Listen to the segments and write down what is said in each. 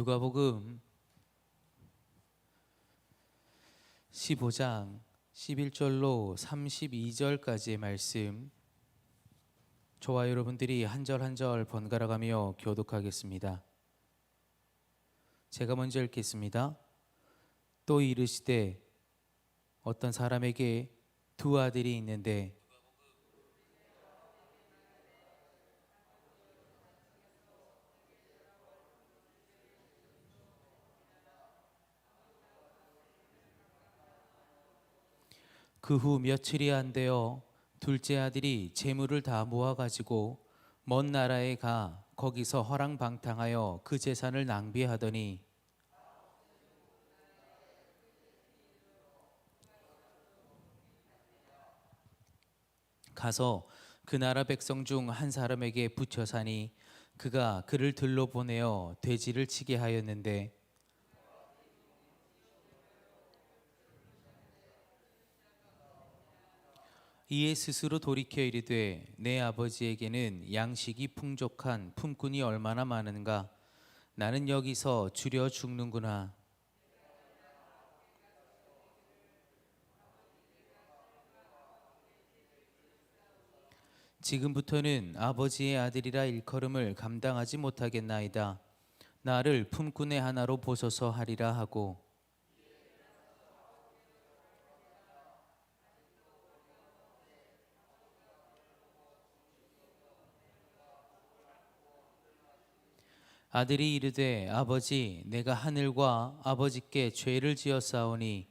누가복음 15장 11절로 32절까지의 말씀 저와 여러분들이 한 절 한 절 번갈아 가며 교독하겠습니다. 제가 먼저 읽겠습니다. 또 이르시되 어떤 사람에게 두 아들이 있는데 그 후 며칠이 안 되어 둘째 아들이 재물을 다 모아 가지고 먼 나라에 가 거기서 허랑방탕하여 그 재산을 낭비하더니 가서 그 나라 백성 중 한 사람에게 붙여 사니 그가 그를 들러 보내어 돼지를 치게 하였는데 이에 스스로 돌이켜 이르되 내 아버지에게는 양식이 풍족한 품꾼이 얼마나 많은가? 나는 여기서 줄여 죽는구나. 지금부터는 아버지의 아들이라 일컬음을 감당하지 못하겠나이다. 나를 품꾼의 하나로 보소서 하리라 하고 아들이 이르되 아버지 내가 하늘과 아버지께 죄를 지었사오니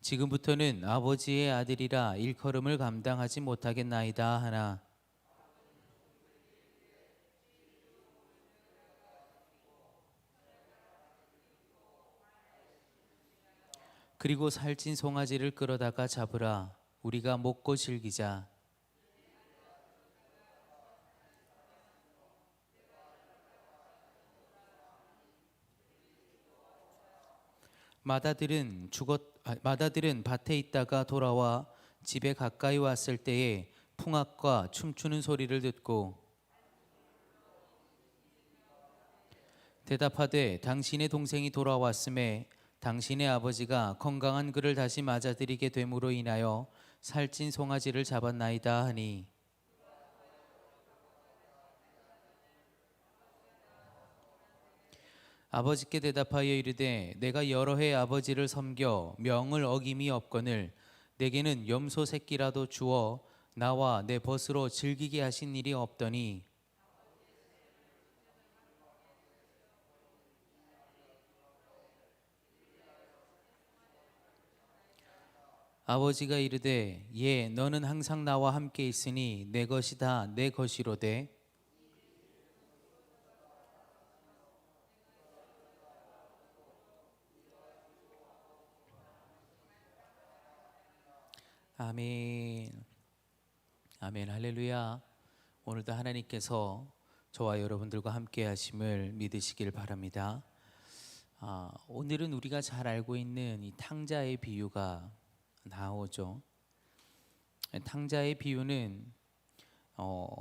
지금부터는 아버지의 아들이라 일컬음을 감당하지 못하겠나이다 하나. 그리고 살찐 송아지를 끌어다가 잡으라. 우리가 먹고 즐기자 마다들은 죽었 아, 마다들은 밭에 있다가 돌아와 집에 가까이 왔을 때에 풍악과 춤추는 소리를 듣고 대답하되 당신의 동생이 돌아왔음에 당신의 아버지가 건강한 그를 다시 맞아들이게 됨으로 인하여 살찐 송아지를 잡았나이다 하니 아버지께 대답하여 이르되 내가 여러 해 아버지를 섬겨 명을 어김이 없거늘 내게는 염소 새끼라도 주어 나와 내 벗으로 즐기게 하신 일이 없더니. 아버지가 이르되 예 너는 항상 나와 함께 있으니 내 것이 다 내 것이로되 아멘. 아멘. 할렐루야. 오늘도 하나님께서 저와 여러분들과 함께 하심을 믿으시길 바랍니다. 아, 오늘은 우리가 잘 알고 있는 이 탕자의 비유가 나오죠. 탕자의 비유는 어,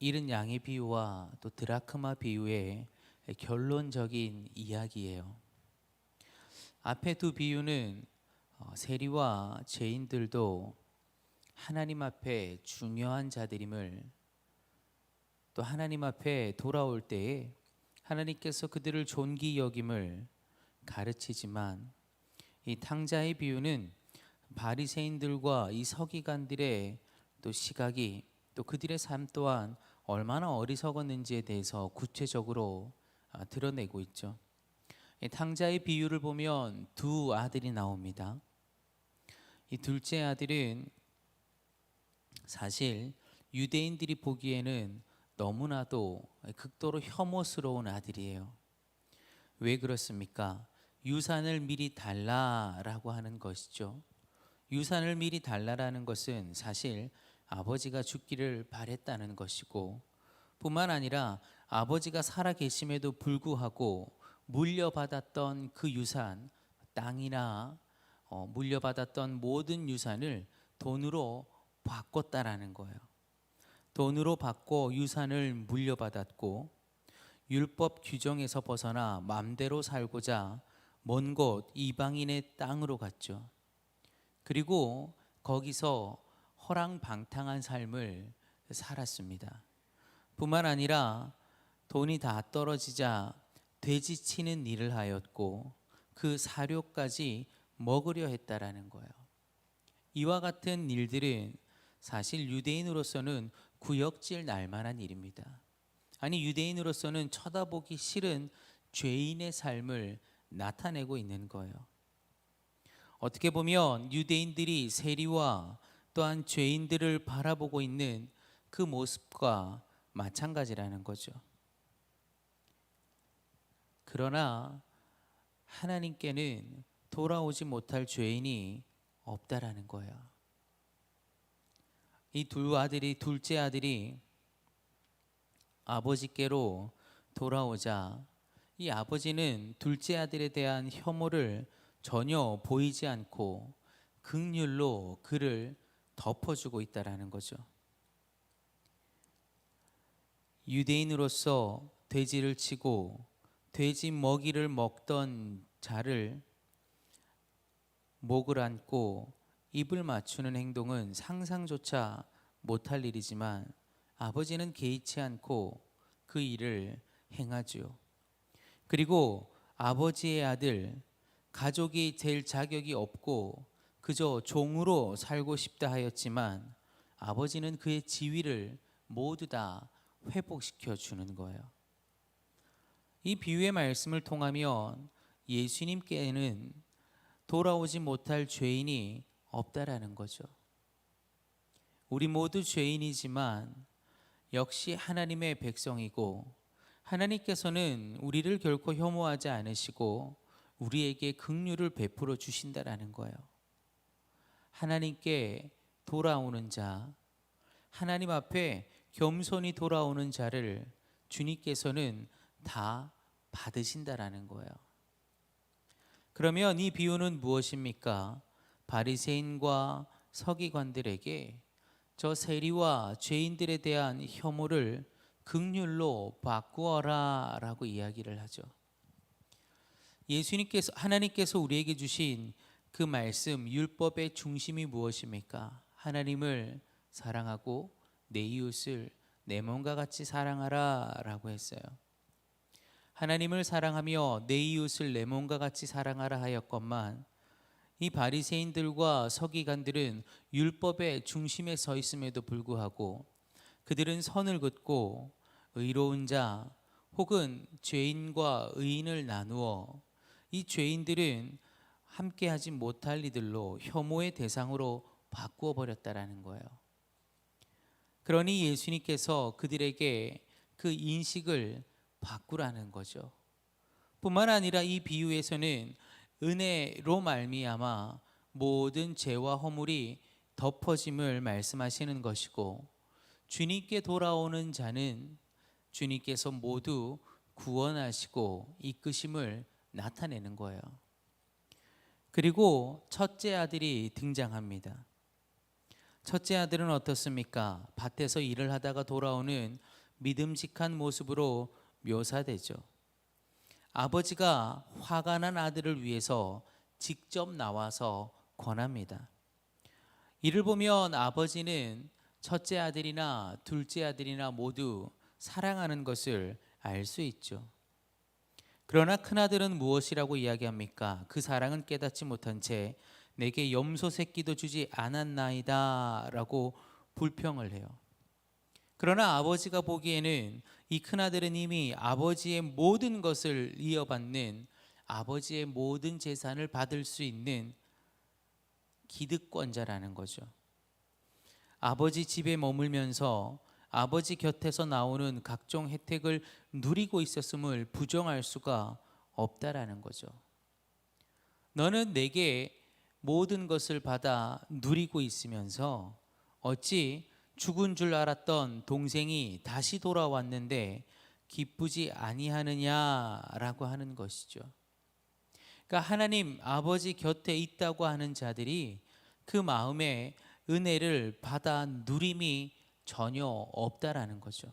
잃은 양의 비유와 또 드라크마 비유의 결론적인 이야기예요. 앞에 두 비유는 어, 세리와 죄인들도 하나님 앞에 중요한 자들임을 또 하나님 앞에 돌아올 때에 하나님께서 그들을 존귀 여김을 가르치지만 이 탕자의 비유는 바리새인들과 이 서기관들의 또 시각이 또 그들의 삶 또한 얼마나 어리석었는지에 대해서 구체적으로 아, 드러내고 있죠. 이 탕자의 비유를 보면 두 아들이 나옵니다. 이 둘째 아들은 사실 유대인들이 보기에는 너무나도 극도로 혐오스러운 아들이에요. 왜 그렇습니까? 유산을 미리 달라라고 하는 것이죠. 유산을 미리 달라라는 것은 사실 아버지가 죽기를 바랬다는 것이고 뿐만 아니라 아버지가 살아 계심에도 불구하고 물려받았던 그 유산 땅이나 어, 물려받았던 모든 유산을 돈으로 바꿨다라는 거예요. 돈으로 받고 유산을 물려받았고 율법 규정에서 벗어나 맘대로 살고자 먼 곳 이방인의 땅으로 갔죠. 그리고 거기서 허랑방탕한 삶을 살았습니다. 뿐만 아니라 돈이 다 떨어지자 돼지 치는 일을 하였고 그 사료까지 먹으려 했다라는 거예요. 이와 같은 일들은 사실 유대인으로서는 구역질 날 만한 일입니다. 아니 유대인으로서는 쳐다보기 싫은 죄인의 삶을 나타내고 있는 거예요. 어떻게 보면 유대인들이 세리와 또한 죄인들을 바라보고 있는 그 모습과 마찬가지라는 거죠. 그러나 하나님께는 돌아오지 못할 죄인이 없다라는 거예요. 이두 아들이 둘째 아들이 아버지께로 돌아오자 이 아버지는 둘째 아들에 대한 혐오를 전혀 보이지 않고 극률로 그를 덮어주고 있다라는 거죠. 유대인으로서 돼지를 치고 돼지 먹이를 먹던 자를 목을 안고 입을 맞추는 행동은 상상조차 못할 일이지만 아버지는 개의치 않고 그 일을 행하지요. 그리고 아버지의 아들 가족이 될 자격이 없고 그저 종으로 살고 싶다 하였지만 아버지는 그의 지위를 모두 다 회복시켜 주는 거예요. 이 비유의 말씀을 통하면 예수님께는 돌아오지 못할 죄인이 없다라는 거죠. 우리 모두 죄인이지만 역시 하나님의 백성이고 하나님께서는 우리를 결코 혐오하지 않으시고 우리에게 긍휼을 베풀어 주신다라는 거예요. 하나님께 돌아오는 자, 하나님 앞에 겸손히 돌아오는 자를 주님께서는 다 받으신다라는 거예요. 그러면 이 비유는 무엇입니까? 바리새인과 서기관들에게 저 세리와 죄인들에 대한 혐오를 극률로 바꾸어라라고 이야기를 하죠. 예수님께서 하나님께서 우리에게 주신 그 말씀 율법의 중심이 무엇입니까? 하나님을 사랑하고 내 이웃을 내 몸과 같이 사랑하라라고 했어요. 하나님을 사랑하며 내 이웃을 내 몸과 같이 사랑하라 하였건만 이 바리새인들과 서기관들은 율법의 중심에 서 있음에도 불구하고 그들은 선을 긋고 의로운 자 혹은 죄인과 의인을 나누어 이 죄인들은 함께하지 못할 이들로 혐오의 대상으로 바꾸어 버렸다라는 거예요. 그러니 예수님께서 그들에게 그 인식을 바꾸라는 거죠. 뿐만 아니라 이 비유에서는 은혜로 말미암아 모든 죄와 허물이 덮어짐을 말씀하시는 것이고 주님께 돌아오는 자는 주님께서 모두 구원하시고 이끄심을 나타내는 거예요. 그리고 첫째 아들이 등장합니다. 첫째 아들은 어떻습니까? 밭에서 일을 하다가 돌아오는 믿음직한 모습으로 묘사되죠. 아버지가 화가 난 아들을 위해서 직접 나와서 권합니다. 이를 보면 아버지는 첫째 아들이나 둘째 아들이나 모두 사랑하는 것을 알 수 있죠. 그러나 큰 아들은 무엇이라고 이야기합니까? 그 사랑은 깨닫지 못한 채 내게 염소 새끼도 주지 않았나이다 라고 불평을 해요. 그러나 아버지가 보기에는 이 큰아들은 이미 아버지의 모든 것을 이어받는 아버지의 모든 재산을 받을 수 있는 기득권자라는 거죠. 아버지 집에 머물면서 아버지 곁에서 나오는 각종 혜택을 누리고 있었음을 부정할 수가 없다라는 거죠. 너는 내게 모든 것을 받아 누리고 있으면서 어찌 죽은 줄 알았던 동생이 다시 돌아왔는데 기쁘지 아니하느냐라고 하는 것이죠. 그러니까 하나님 아버지 곁에 있다고 하는 자들이 그 마음에 은혜를 받아 누림이 전혀 없다라는 거죠.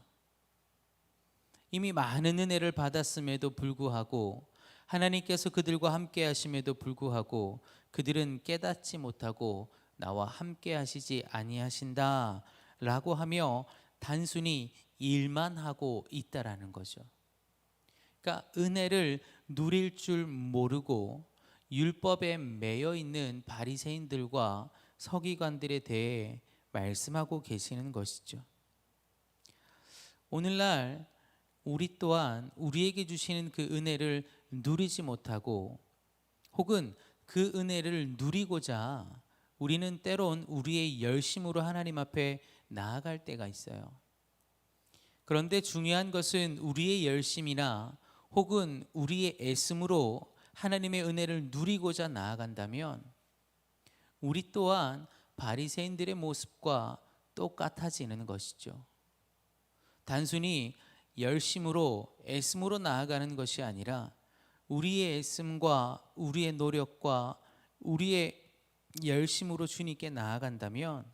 이미 많은 은혜를 받았음에도 불구하고 하나님께서 그들과 함께 하심에도 불구하고 그들은 깨닫지 못하고 나와 함께 하시지 아니하신다 라고 하며 단순히 일만 하고 있다라는 거죠. 그러니까 은혜를 누릴 줄 모르고 율법에 매여 있는 바리새인들과 서기관들에 대해 말씀하고 계시는 것이죠. 오늘날 우리 또한 우리에게 주시는 그 은혜를 누리지 못하고 혹은 그 은혜를 누리고자 우리는 때론 우리의 열심으로 하나님 앞에 나아갈 때가 있어요. 그런데 중요한 것은 우리의 열심이나 혹은 우리의 애씀으로 하나님의 은혜를 누리고자 나아간다면 우리 또한 바리새인들의 모습과 똑같아지는 것이죠. 단순히 열심으로 애씀으로 나아가는 것이 아니라 우리의 애씀과 우리의 노력과 우리의 열심으로 주님께 나아간다면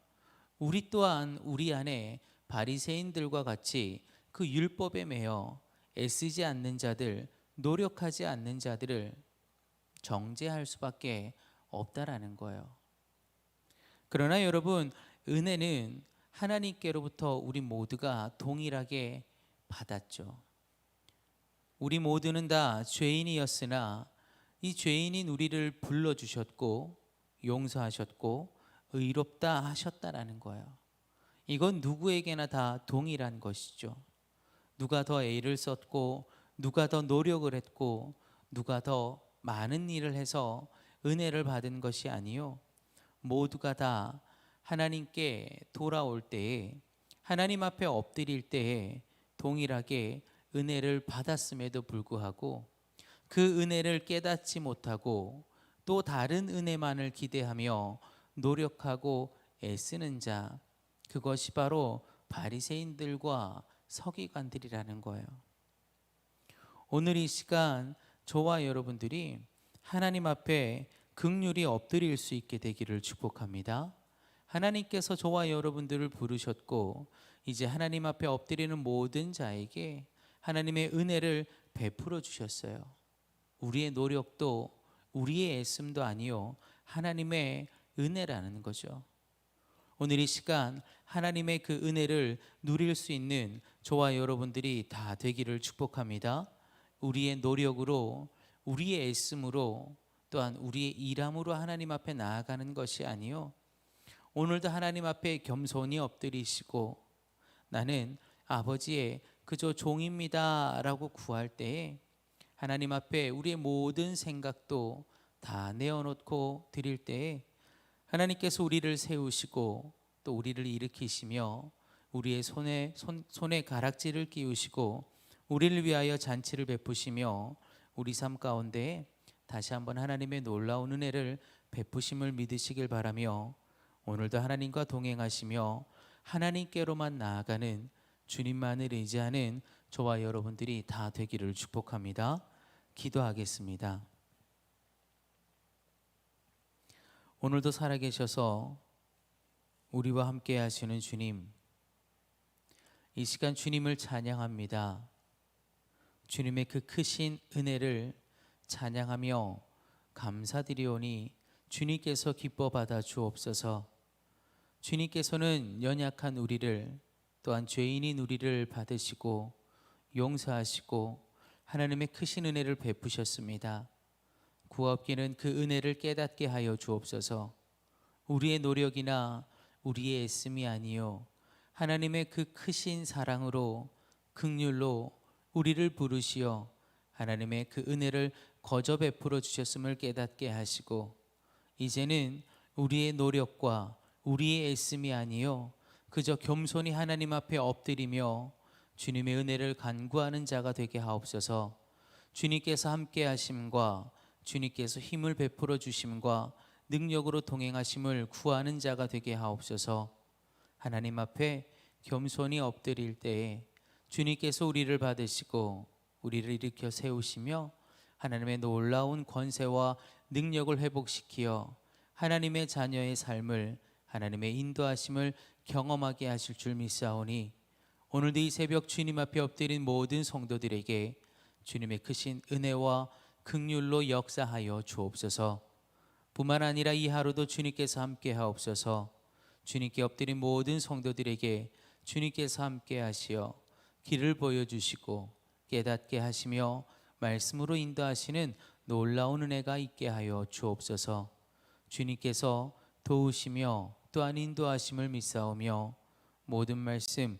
우리 또한 우리 안에 바리새인들과 같이 그 율법에 매여 애쓰지 않는 자들, 노력하지 않는 자들을 정죄할 수밖에 없다라는 거예요. 그러나 여러분, 은혜는 하나님께로부터 우리 모두가 동일하게 받았죠. 우리 모두는 다 죄인이었으나 이 죄인인 우리를 불러 주셨고 용서하셨고 의롭다 하셨다라는 거예요. 이건 누구에게나 다 동일한 것이죠. 누가 더 애를 썼고 누가 더 노력을 했고 누가 더 많은 일을 해서 은혜를 받은 것이 아니요 모두가 다 하나님께 돌아올 때에 하나님 앞에 엎드릴 때에 동일하게 은혜를 받았음에도 불구하고 그 은혜를 깨닫지 못하고 또 다른 은혜만을 기대하며 노력하고 애쓰는 자 그것이 바로 바리새인들과 서기관들이라는 거예요. 오늘 이 시간 저와 여러분들이 하나님 앞에 극률이 엎드릴 수 있게 되기를 축복합니다. 하나님께서 저와 여러분들을 부르셨고 이제 하나님 앞에 엎드리는 모든 자에게 하나님의 은혜를 베풀어 주셨어요. 우리의 노력도 우리의 애씀도 아니요 하나님의 은혜라는 거죠. 오늘 이 시간 하나님의 그 은혜를 누릴 수 있는 저와 여러분들이 다 되기를 축복합니다. 우리의 노력으로 우리의 애씀으로 또한 우리의 일함으로 하나님 앞에 나아가는 것이 아니요 오늘도 하나님 앞에 겸손히 엎드리시고 나는 아버지의 그저 종입니다라고 구할 때에 하나님 앞에 우리의 모든 생각도 다 내어놓고 드릴 때에 하나님께서 우리를 세우시고 또 우리를 일으키시며 우리의 손에 손, 손에 가락지를 끼우시고 우리를 위하여 잔치를 베푸시며 우리 삶 가운데 다시 한번 하나님의 놀라운 은혜를 베푸심을 믿으시길 바라며 오늘도 하나님과 동행하시며 하나님께로만 나아가는 주님만을 의지하는 저와 여러분들이 다 되기를 축복합니다. 기도하겠습니다. 오늘도 살아계셔서 우리와 함께 하시는 주님, 이 시간 주님을 찬양합니다. 주님의 그 크신 은혜를 찬양하며 감사드리오니 주님께서 기뻐 받아 주옵소서. 주님께서는 연약한 우리를 또한 죄인인 우리를 받으시고 용서하시고 하나님의 크신 은혜를 베푸셨습니다. 구업기는 그 은혜를 깨닫게 하여 주옵소서. 우리의 노력이나 우리의 애씀이 아니요 하나님의 그 크신 사랑으로 극률로 우리를 부르시어 하나님의 그 은혜를 거저 베풀어 주셨음을 깨닫게 하시고 이제는 우리의 노력과 우리의 애씀이 아니요 그저 겸손히 하나님 앞에 엎드리며 주님의 은혜를 간구하는 자가 되게 하옵소서. 주님께서 함께 하심과 주님께서 힘을 베풀어 주심과 능력으로 동행하심을 구하는 자가 되게 하옵소서. 하나님 앞에 겸손히 엎드릴 때에 주님께서 우리를 받으시고 우리를 일으켜 세우시며 하나님의 놀라운 권세와 능력을 회복시키어 하나님의 자녀의 삶을 하나님의 인도하심을 경험하게 하실 줄 믿사오니 오늘도 이 새벽 주님 앞에 엎드린 모든 성도들에게 주님의 크신 은혜와 극률로 역사하여 주옵소서. 뿐만 아니라 이 하루도 주님께서 함께 하옵소서. 주님께 엎드린 모든 성도들에게 주님께서 함께 하시어 길을 보여 주시고 깨닫게 하시며 말씀으로 인도하시는 놀라운 은혜가 있게 하여 주옵소서. 주님께서 도우시며 또한 인도하심을 믿사오며 모든 말씀